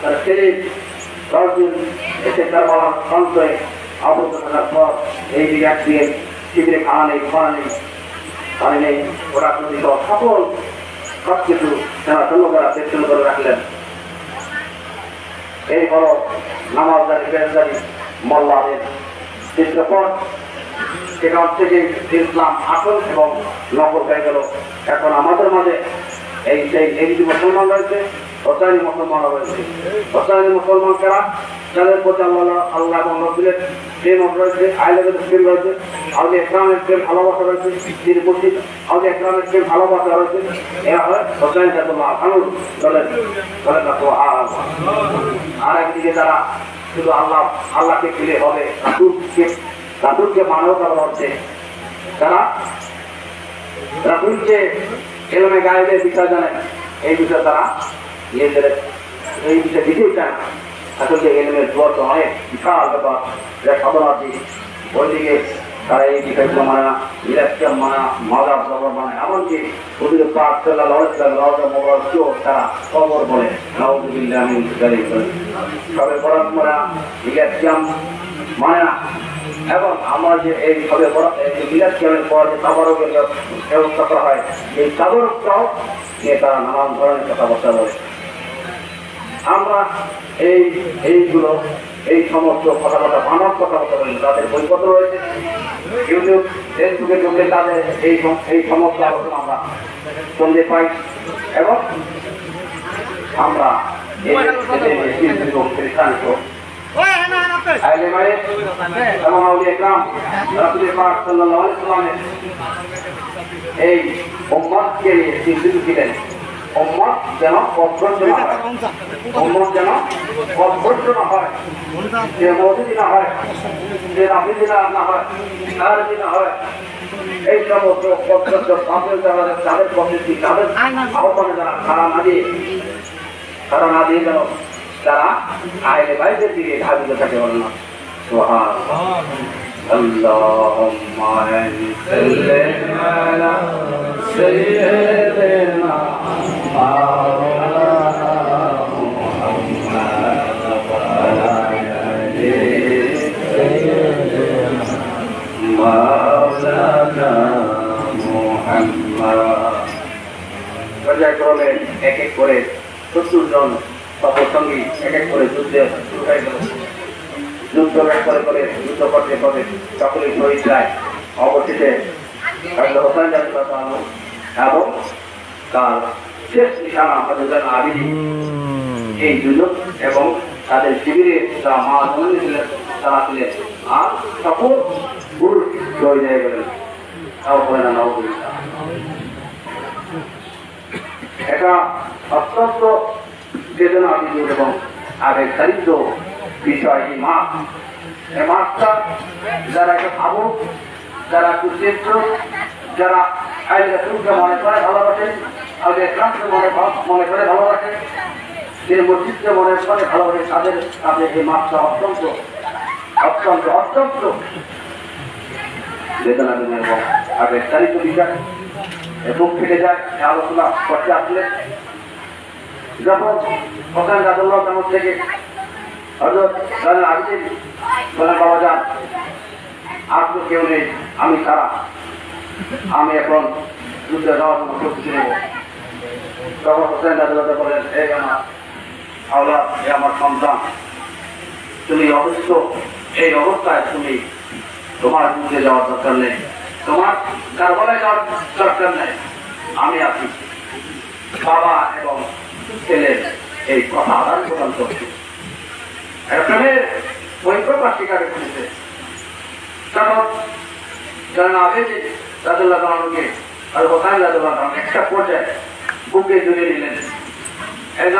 তারা ছেলে দশজন এই খাওয়া নেই খাওয়া নেই পানি নেই, ওরা সব কিছু তারা ধন্যবাদ পেছন করে রাখলেন। এই হলো নামাজদারি বেজদারি মোল্লাদের থেকে ইসলাম আসল এবং নকল হয়ে গেল। এখন আমাদের মাঝে এই সেই এগিয়ে মুসলমান রয়েছে। হোসাইনি মুসলমান রয়েছে হোসাইনি মুসলমান কারা? যাদের প্রতি আল্লাহ আল্লাহ এবং নবীদের প্রেম রয়েছে আইলের প্রেম রয়েছে আউলি একরামের প্রেম ভালোবাসা রয়েছে, তিনি মসজিদ আউলি একরামের প্রেম ভালোবাসা রয়েছে, এরা হয় হোসাইন জাতুল্লাহ আনুর দলের দলের আর একদিকে যারা শুধু আল্লাহ, আল্লাহকে পেলে হবে, রাসুলকে রাসুলকে মানব করা হচ্ছে তারা রাসুলকে এলমে গায়েবের বিষয় জানে এই বিষয়ে তারা নিজেদের এই বিষয়ে দিতেই চায় না আসলে এলমের জোর তো অনেক বিশাল ব্যাপার এটা সাধনার্থী ওইদিকে তারা এই বিষয়গুলো মানে না ইলেকশন মানে না মাদার জবর মানে এমনকি ওদিকে পাক চাল্লা লড়াই মোবাইল চোখ তারা খবর সবে বরাত মানে ইলেকশন মানে এবং আমরা যে এই সবে বরাত যে মিলাদ পর যে তাবারকের ব্যবস্থা করা হয় এই তাবারকটাও নিয়ে তারা নানান ধরনের কথাবার্তা বলে আমরা এই এইগুলো এই সমস্ত কথাবার্তা মানব কথাবার্তা তাদের বইপত্র রয়েছে ইউটিউব ফেসবুকে ঢুকলে তাদের এই এই সমস্ত আলোচনা আমরা শুনতে পাই। এবং আমরা এই চিন্তিত ছিলেন। উম্মত যেন পথভ্রষ্ট না হয় উম্মত যেন পথভ্রষ্ট না হয় যে মৌজুদি না হয় যে রাফিজি না না হয় নারজি না হয় এই সমস্ত পথভ্রষ্ট পাপের যারা তাদের পদ্ধতি তাদের আহ্বানে যারা খাড়া না দিয়ে খাড়া না দিয়ে যেন তারা আইলে বাইরের দিকে ধাবিত থাকে বলেন না সুবহান اللهم صل على سيدنا مولانا محمد পর্যায়ক্রমে এক এক করে সত্তর জন সঙ্গী এক এক করে যুদ্ধে ঢুকাই গেল যুদ্ধ করে করে যুদ্ধ করতে করতে সকলেই শহীদ যায় অবশেষে হোসেন এবং তার শেষ নিশানা হযরত আবিদি এই যুদ্ধ এবং তাদের শিবিরে তারা মা জননী ছিলেন, তারা ছিলেন আর সকল পুরুষ শহীদ হয়ে গেলেন তাও বলে না এটা অত্যন্ত বেদনা এবং দারিদ্র বিষয় এই মাছ এই মাছটা যারা একটু ভাবুক, যারা একটু চিত্র যারা আইলে মনে করে ভালোবাসে আগে ক্রামকে মনে মনে করে ভালোবাসে। যে মসজিদকে মনে করে ভালোবাসে। তাদের তাদের এই মাছটা অত্যন্ত অত্যন্ত অত্যন্ত বেদনা বিনয় এবং আগে দারিদ্র বিষয় বুক ফেটে যায়। আলোচনা করতে আসলে। যখন হোসেন রাজুল্লাহ তামর থেকে আবিদিন বলেন, বাবা যান, আর তো কেউ নেই। আমি তারা। আমি এখন যুদ্ধে যাওয়ার জন্য প্রস্তুতি নেব। তখন হোসেন রাজুল্লাহ বলেন আমার আওলা এ আমার সন্তান, তুমি অবশ্য এই অবস্থায় তুমি তোমার যুদ্ধে যাওয়ার দরকার নেই। তোমার কারবালায় দরকার নেই। আমি আছি। বাবা এবং ছেলের এই কথা আদান প্রদান করছি। প্রেমের বৈপ্রকাশ স্বীকার করেছে। যারা আগে যে রাজুল্লাহ আর হোসাইন রাজুল্লাহ তালন একটা পর্যায়ে বুকে জড়িয়ে নিলেন। এই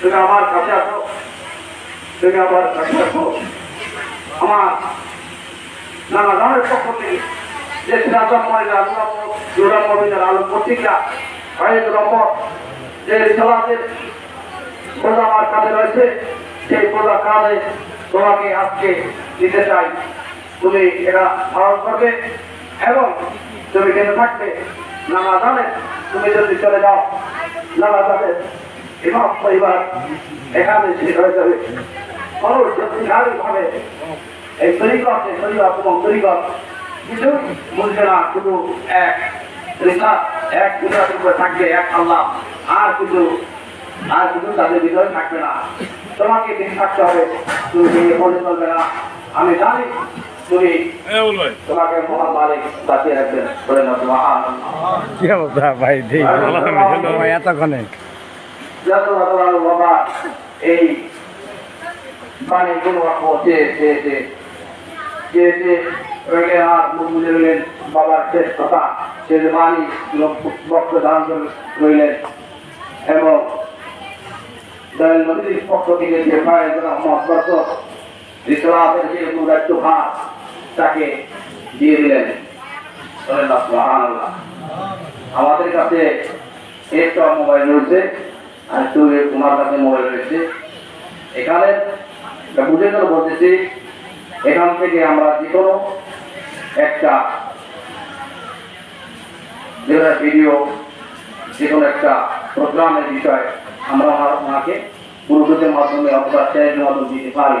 তুমি আমার কাছে আসো। তুমি আমার কাছে আসো। আমার নানা ধরনের পক্ষ থেকে যে সিরাজম মহিলা জোড়া মহিলার আলো প্রতিজ্ঞা শহীদ রহমত, যে রিসালাতের প্রজা আমার কাছে রয়েছে, সেই প্রজা কাজে তোমাকে আজকে দিতে চাই। তুমি এটা পালন করবে এবং তুমি কেন থাকবে। নানা জানে তুমি যদি চলে যাও নানা জানে এবং পরিবার এখানে শেষ হয়ে যাবে। সত্যিকারভাবে এই তরিকত এই তরিকত, এবং তরিকত কিছু বলছে না, শুধু এক রেখা এক গুজরাটের উপরে থাকবে, এক আল্লাহ। আর কিছু আর কিছু তাদের ভিতরে থাকবে না। তোমাকে দিন থাকতে হবে, তুমি বলে চলবে না। আমি জানি তুমি তোমাকে মহান মালিক বাঁচিয়ে রাখবেন বলে না কি অবস্থা ভাই? এতক্ষণে। যত ভগবান বাবা এই বাণী গুলো যে যে যে যে যে আর মুখ রইলেন বাবার শেষ কথা সে বক্ত ধারণ করে রইলেন এবং দয়াল নদীর পক্ষ থেকে যে ভাইয়ের মহম্মদ বরকত রিসলাতের যে দায়িত্ব ভার তাকে দিয়ে দিলেন। আমাদের কাছে একটা মোবাইল রয়েছে, আর একটু তোমার কাছে মোবাইল রয়েছে। এখানে বুঝে গেল বলতেছি, এখান থেকে আমরা যে কোনো একটা যে কোনো ভিডিও যে কোনো একটা প্রোগ্রামের বিষয় আমরা আমার ওনাকে পুরুষদের মাধ্যমে অথবা চ্যানেলের মাধ্যমে দিতে পারি।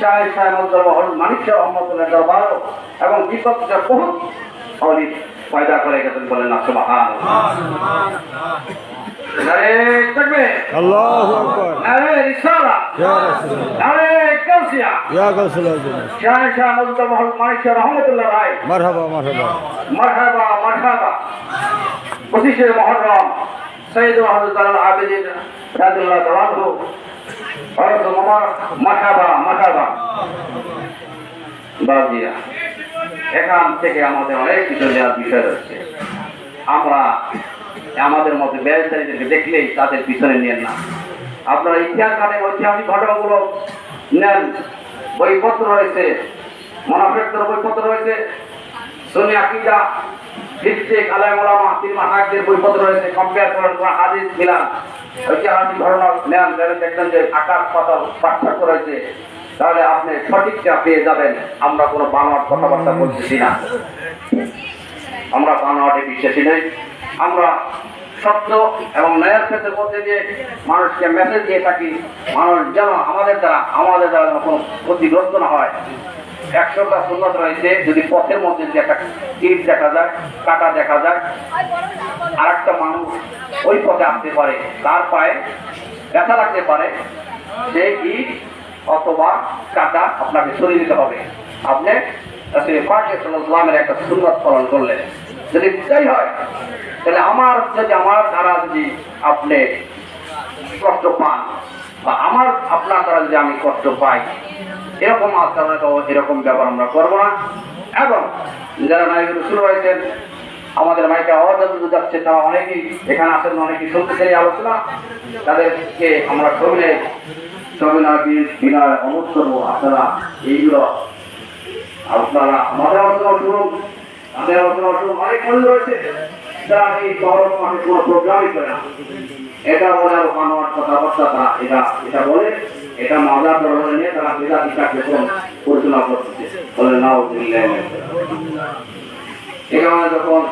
শাহেদ সাহেব আব্দুল মানিক শাহ রহমতুল্লাহ দরবার এবং বিপক্ষে বহু অলি পয়দা করে গেছেন বলেন না সুবহানাল্লাহ। নারে তাকবীর। আল্লাহ আকবার। নারে রিসালা। ইয়া রাসূলুল্লাহ। নারে কাউসিয়া ইয়া গাউসুল আজম শাহ শাহ আব্দুল মোহাম্মদ মানিক রহমতুল্লাহ রায়। মারহাবা মারহাবা। মারহাবা মারহাবা। পঁচিশে মহরম সৈয়দ মাহমুদ আল আবেদিন রাজুল্লাহ তালাহু এখান থেকে আমাদের অনেক কিছু নেওয়ার বিষয় রয়েছে। আমরা আমাদের মধ্যে ব্যবসায়ীদেরকে দেখলেই তাদের পিছনে নেন না। আপনারা ইতিহাস কাটে ঐতিহাসিক ঘটনাগুলো নেন। বইপত্র রয়েছে মনাফেক্টর বইপত্র রয়েছে। সুনি আকিদা কোন তাহলে আপনি সঠিকটা পেয়ে যাবেন। আমরা কোনো বানোয়ার কথাবার্তা বলতেছি না। আমরা বানোয়াটে বিশ্বাসী নেই। আমরা সত্য এবং ন্যায়ের ক্ষেত্রে বলতে যে মানুষকে মেসেজ দিয়ে থাকি। মানুষ যেন আমাদের দ্বারা আমাদের দ্বারা কোনো ক্ষতিগ্রস্ত না হয়। একশোটা সুন্নত রয়েছে যদি পথের মধ্যে একটা তীর দেখা যায়, কাটা দেখা যায় আর একটা মানুষ ওই পথে আসতে পারে, তার পায়ে ব্যথা লাগতে পারে যে ইট অথবা কাটা আপনাকে সরিয়ে দিতে হবে। আপনি সাল্লাল্লাহু একটা সুন্নত পালন করলেন। যদি তাই হয়, তাহলে আমার যদি আমার দ্বারা যদি আপনি কষ্ট পান বা আমার আপনার দ্বারা যদি আমি কষ্ট পাই, এরকম আচরণ এরকম ব্যাপার আমরা করব না। এবং যারা নায়ক শুরু হয়েছেন, আমাদের মাইকে আওয়াজ যাচ্ছে, তারা অনেকেই এখানে আসেন অনেকেই শুনতে চাই আলোচনা। তাদেরকে আমরা সবিনে সবিনয় বিনয় অনুরোধ আপনারা এইগুলো আপনারা আমাদের আলোচনা শুনুন, আমাদের আলোচনা শুনুন। অনেক মূল্য রয়েছে। এটা বলে আর এটা বলে এটা মাদার ধরনের নিয়ে তারা বিদা নাও এখানে যখন